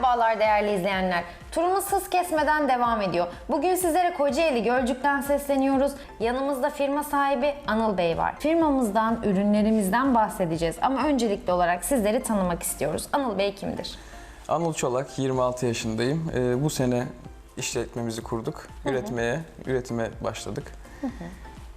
Merhabalar değerli izleyenler. Turumuz hız kesmeden devam ediyor. Bugün sizlere Kocaeli Gölcük'ten sesleniyoruz. Yanımızda firma sahibi Anıl Bey var. Firmamızdan, ürünlerimizden bahsedeceğiz ama öncelikli olarak sizleri tanımak istiyoruz. Anıl Bey kimdir? Anıl Çolak, 26 yaşındayım. Ee, bu sene işletmemizi kurduk. Üretmeye, üretime başladık.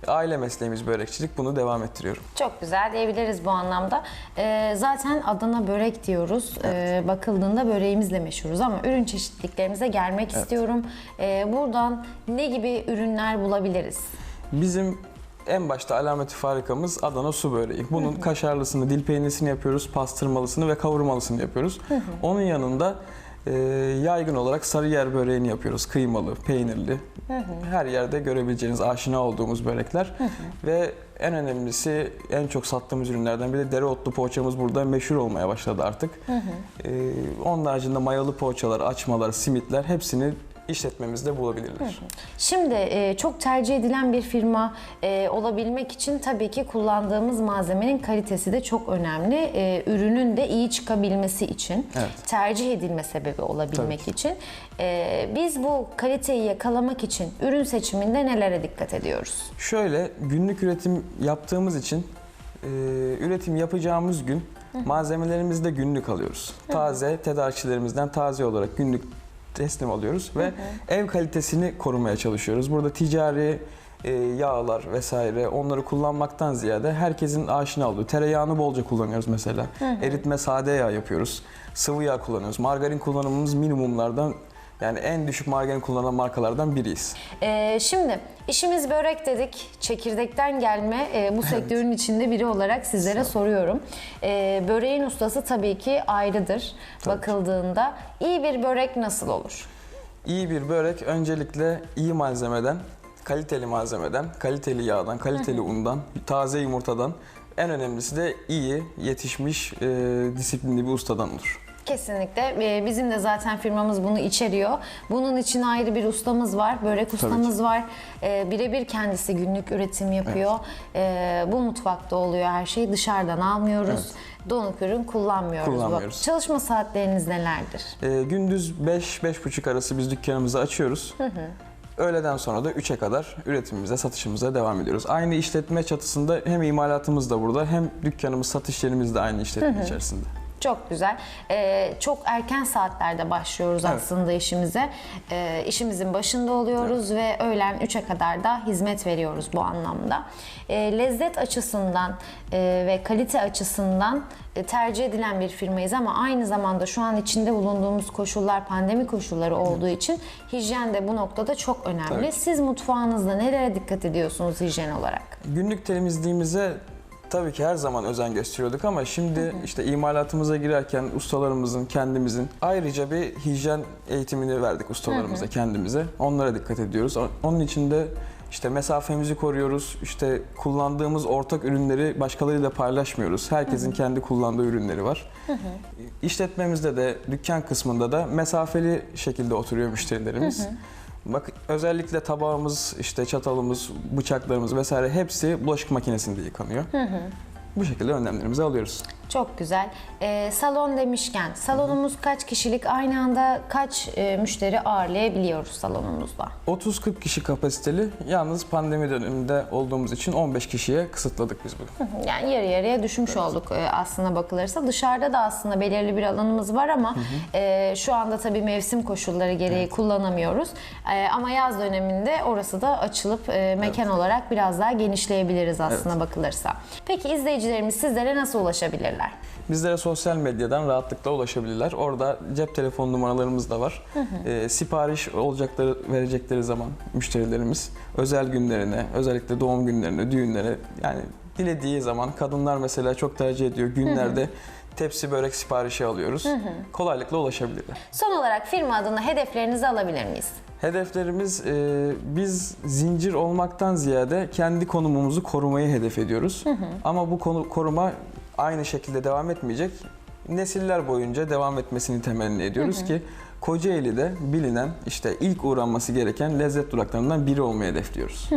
Aile mesleğimiz börekçilik. Bunu devam ettiriyorum. Çok güzel diyebiliriz bu anlamda. Ee, zaten Adana börek diyoruz. Ee, bakıldığında böreğimizle meşhuruz ama ürün çeşitliliklerimize gelmek istiyorum. Ee, buradan ne gibi ürünler bulabiliriz? Bizim en başta alameti farikamız Adana su böreği. Bunun kaşarlısını, dil peynirlisini yapıyoruz, pastırmalısını ve kavurmalısını yapıyoruz. Onun yanında e, yaygın olarak sarıyer böreğini yapıyoruz. Kıymalı, peynirli. Her yerde görebileceğiniz, aşina olduğumuz börekler. Ve en önemlisi, en çok sattığımız ürünlerden biri dereotlu poğaçamız burada meşhur olmaya başladı artık. E, onun haricinde mayalı poğaçalar, açmalar, simitler hepsini işletmemizde bulabilirler. Şimdi e, çok tercih edilen bir firma e, olabilmek için tabii ki kullandığımız malzemenin kalitesi de çok önemli. E, ürünün de iyi çıkabilmesi için, Evet. tercih edilme sebebi olabilmek Tabii için. E, biz bu kaliteyi yakalamak için ürün seçiminde nelere dikkat ediyoruz? Şöyle günlük üretim yaptığımız için e, üretim yapacağımız gün malzemelerimizi de günlük alıyoruz. Taze tedarikçilerimizden taze olarak günlük teslim alıyoruz ve ev kalitesini korumaya çalışıyoruz. Burada ticari e, yağlar vesaire onları kullanmaktan ziyade herkesin aşina olduğu tereyağını bolca kullanıyoruz mesela. Eritme sade yağ yapıyoruz. Sıvı yağ kullanıyoruz. Margarin kullanımımız minimumlardan yani en düşük margarin kullanan markalardan biriyiz. Ee, şimdi işimiz börek dedik. Çekirdekten gelme e, bu sektörün içinde biri olarak sizlere soruyorum. Ee, böreğin ustası tabii ki ayrıdır Tabii ki. bakıldığında. iyi bir börek nasıl olur? İyi bir börek öncelikle iyi malzemeden, kaliteli malzemeden, kaliteli yağdan, kaliteli undan, taze yumurtadan, en önemlisi de iyi, yetişmiş, e, disiplinli bir ustadan olur. Kesinlikle. Ee, Bizim de zaten firmamız bunu içeriyor. Bunun için ayrı bir ustamız var. Börek ustamız var. Ee, Birebir kendisi günlük üretim yapıyor. Ee, Bu mutfakta oluyor her şey. Dışarıdan almıyoruz. Donuk ürün kullanmıyoruz. Kullanmıyoruz. Çalışma saatleriniz nelerdir? E, gündüz 5-5.30 arası biz dükkanımızı açıyoruz. Öğleden sonra da 3'e kadar üretimimize, satışımıza devam ediyoruz. Aynı işletme çatısında hem imalatımız da burada hem dükkanımız, satış yerimiz de aynı işletme içerisinde. Çok güzel. Ee, çok erken saatlerde başlıyoruz Evet. aslında işimize. Ee, işimizin başında oluyoruz ve öğlen 3'e kadar da hizmet veriyoruz bu anlamda. Ee, lezzet açısından e, ve kalite açısından e, tercih edilen bir firmayız ama aynı zamanda şu an içinde bulunduğumuz koşullar pandemi koşulları olduğu için hijyen de bu noktada çok önemli. Tabii. Siz mutfağınızda nelere dikkat ediyorsunuz hijyen olarak? Günlük temizliğimize tabii ki her zaman özen gösteriyorduk ama şimdi işte imalatımıza girerken ustalarımızın, kendimizin ayrıca bir hijyen eğitimini verdik ustalarımıza, kendimize. Onlara dikkat ediyoruz. Onun için de işte mesafemizi koruyoruz. İşte kullandığımız ortak ürünleri başkalarıyla paylaşmıyoruz. Herkesin kendi kullandığı ürünleri var. İşletmemizde de dükkan kısmında da mesafeli şekilde oturuyor müşterilerimiz. Bak özellikle tabağımız, işte çatalımız, bıçaklarımız vesaire hepsi bulaşık makinesinde yıkanıyor. Bu şekilde önlemlerimizi alıyoruz. Çok güzel. Ee, salon demişken, salonumuz kaç kişilik? Aynı anda kaç e, müşteri ağırlayabiliyoruz salonumuzda? 30-40 kişi kapasiteli. Yalnız pandemi döneminde olduğumuz için 15 kişiye kısıtladık biz bunu. Yani yarı yarıya düşmüş olduk e, aslında bakılırsa. Dışarıda da aslında belirli bir alanımız var ama e, şu anda tabii mevsim koşulları gereği kullanamıyoruz. E, ama yaz döneminde orası da açılıp e, mekan olarak biraz daha genişleyebiliriz aslında bakılırsa. Peki izleyicilerimiz sizlere nasıl ulaşabilirler? Bizlere sosyal medyadan rahatlıkla ulaşabilirler. Orada cep telefon numaralarımız da var. Ee, sipariş olacakları, verecekleri zaman müşterilerimiz özel günlerine, özellikle doğum günlerine, düğünlere yani dilediği zaman kadınlar mesela çok tercih ediyor günlerde tepsi börek siparişi alıyoruz. Kolaylıkla ulaşabilirler. Son olarak firma adına hedeflerinizi alabilir miyiz? Hedeflerimiz e, biz zincir olmaktan ziyade kendi konumumuzu korumayı hedef ediyoruz. Ama bu konu koruma aynı şekilde devam etmeyecek. Nesiller boyunca devam etmesini temenni ediyoruz ki Kocaeli'de bilinen işte ilk uğranması gereken lezzet duraklarından biri olmayı hedefliyoruz.